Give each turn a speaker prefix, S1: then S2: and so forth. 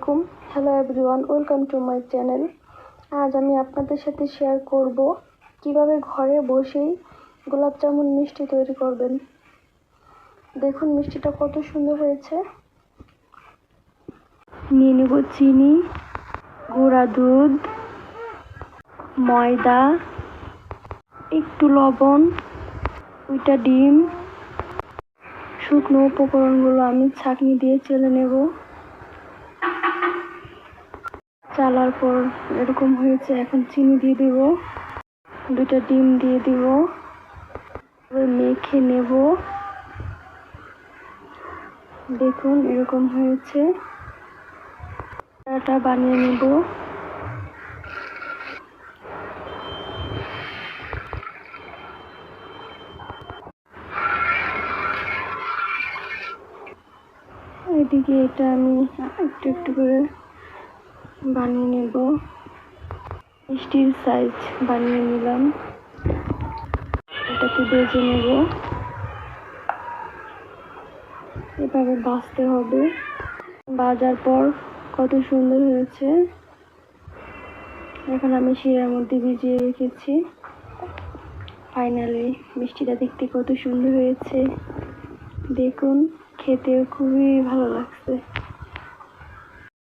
S1: আলাইকুম। Hello everyone welcome to my channel আজ আমি আপনাদের সাথে শেয়ার করব কীভাবে ঘরে বসেই গোলাপ জামুন মিষ্টি তৈরি করবেন। দেখুন মিষ্টিটা কত সুন্দর হয়েছে। নিয়ে নেব চিনি, গুঁড়া দুধ, ময়দা, একটু লবণ, দুইটা ডিম। শুকনো উপকরণগুলো আমি ছাঁকনি দিয়ে চেলে নেব। চালার পর এরকম হয়েছে, এখন চিনি দিয়ে দিব। দুটা ডিম দিয়ে দিব। মেখে নেব। দেখুন, এরকম হয়েছে। এটা বানিয়ে নেব। এদিকে এটা আমি একটু একটু করে বানিয়ে নেব। মিষ্টির সাইজ বানিয়ে নিলাম। এটাকে বেজে নেব। এভাবে বাছতে হবে। বাজার পর কত সুন্দর হয়েছে। এখন আমি শিরার মধ্যে ভিজিয়ে রেখেছি। ফাইনালি মিষ্টিটা দেখতে কত সুন্দর হয়েছে। দেখুন, খেতেও খুবই ভালো লাগছে।